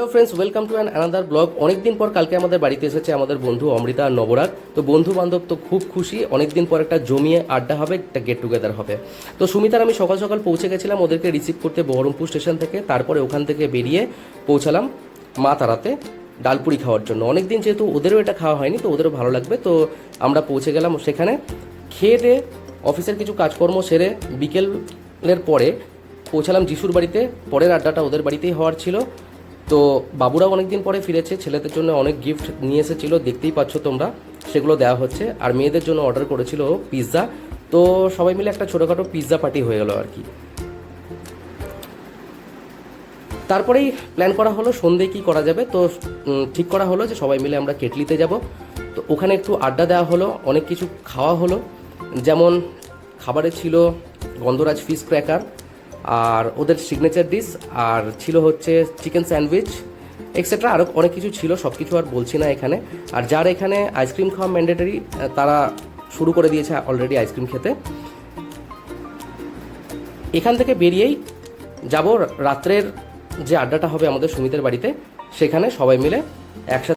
Hello friends welcome to an another blog অনেকদিন পর কালকে আমাদের বাড়িতে এসেছে আমাদের বন্ধু অমৃতা আর নবরাগ তো বন্ধু বান্ধব তো খুব খুশি। অনেকদিন পর একটা জমিয়ে আড্ডা হবে, একটা গেট টুগেদার হবে। তো সুমিতার আমি সকাল সকাল পৌঁছে গেছিলাম ওদেরকে রিসিভ করতে বহরমপুর স্টেশন থেকে। তারপরে ওখান থেকে বেরিয়ে পৌঁছালাম মা তারাতে ডালপুরি খাওয়ার জন্য। অনেকদিন যেহেতু ওদেরও এটা খাওয়া হয়নি, তো ওদেরও ভালো লাগবে। তো আমরা পৌঁছে গেলাম সেখানে। খেয়ে দিয়ে অফিসের কিছু কাজকর্ম সেরে বিকেলের পরে পৌঁছালাম যিশুর বাড়িতে। পরের আড্ডাটা ওদের বাড়িতেই হওয়ার ছিল। তো বাবুরাও অনেকদিন পরে ফিরেছে, ছেলেদের জন্য অনেক গিফট নিয়ে এসেছিল, দেখতেই পাচ্ছ তোমরা। সেগুলো দেওয়া হচ্ছে। আর মেয়েদের জন্য অর্ডার করেছিল পিৎজা তো সবাই মিলে একটা ছোটোখাটো পিৎজা পার্টি হয়ে গেলো আর কি। তারপরেই প্ল্যান করা হলো সন্ধে কি করা যাবে। তো ঠিক করা হলো যে সবাই মিলে আমরা কেটলিতে যাব। তো ওখানে একটু আড্ডা দেওয়া হলো, অনেক কিছু খাওয়া হলো। যেমন খাবারে ছিল গন্ধরাজ ফিশ ক্র্যাকার আর ওদের সিগনেচার ডিশ আর ছিল হচ্ছে চিকেন স্যান্ডউইচ এক্সেট্রা আরও অনেক কিছু ছিল সব কিছু আর বলছি না এখানে। আর যার এখানে আইসক্রিম খাওয়া ম্যান্ডেটারি তারা শুরু করে দিয়েছে অলরেডি আইসক্রিম খেতে। এখান থেকে বেরিয়েই যাব রাত্রের যে আড্ডাটা হবে আমাদের সুমিতের বাড়িতে, সেখানে সবাই মিলে একসাথে